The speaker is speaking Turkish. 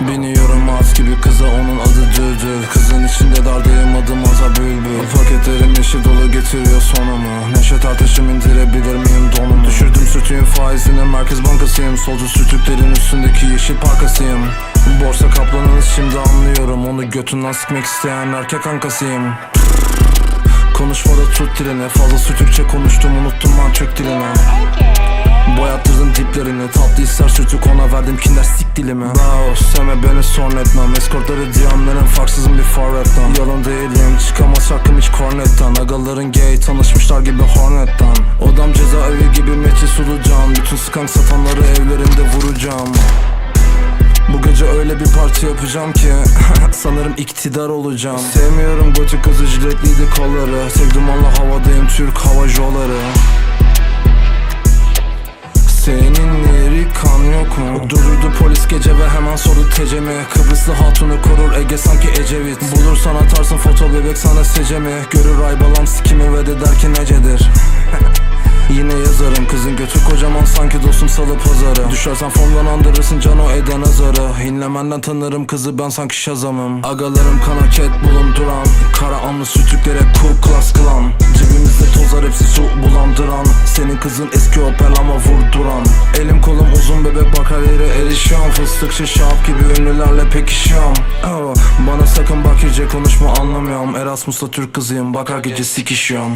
Biniyorum az gibi kıza onun adı Cırcır Kızın içinde dardayım adım Aza Bülbül. Paketlerim yeşil dolu getiriyor sonumu. Neşe tartışım indirebilir miyim donumu? Düşürdüm sütüyün faizini Merkez Bankasıyım. Solcu sütüklerin üstündeki yeşil parkasıyım. Borsa kaplanınız şimdi anlıyorum. Onu götünden sıkmak isteyen erkek kankasıyım Konuşmada tut dilini Fazla sütükçe konuştum unuttum ben çök dilini Boyattırdım diplerini Tatlı ister sütü ona verdim kinder sik dilimi. Bravo sevme beni son etmem Eskortları diyanların farksızım bir forvetten. Yalan değilim çıkamaz şarkım hiç kornetten Agaların gay tanışmışlar gibi hornetten. Odam cezaevi gibi Metin Sulucan Bütün skank satanları evlerinde vuracağım. Bu gece öyle bir parti yapacağım ki Sanırım iktidar olacağım. Sevmiyorum gotik kızı jiletliydi kolları. Tek dumanlı havadayım Türk hava joları senin yeri kan yok mu? Dururdu polis gece ve hemen sordu tecemi. Kıbrıslı hatunu korur Ege sanki Ecevit. Bulursan atarsın foto bebek sana secemi. Görür ay balam sikimi ve de der ki necedir? Yine yazarım kızın götü kocaman sanki dostum salı pazarı. Düşersen formdan andırırsın cano eden azarı. İnlemenden tanırım kızı ben sanki şazamım Agalarım kanaket bulunduran. Kara anlı sütüklere class kılan Cebimizde tozlar hepsi su Senin kızın eski Opel ama vurduran. Elim kolum uzun bebek bak her yere erişiyorum Fıstıkçı şap gibi ünlülerle pekişiyorum. Oh, Bana sakın bak konuşma anlamıyorum. Erasmus'ta Türk kızıyım. Bak her gece sikişiyorum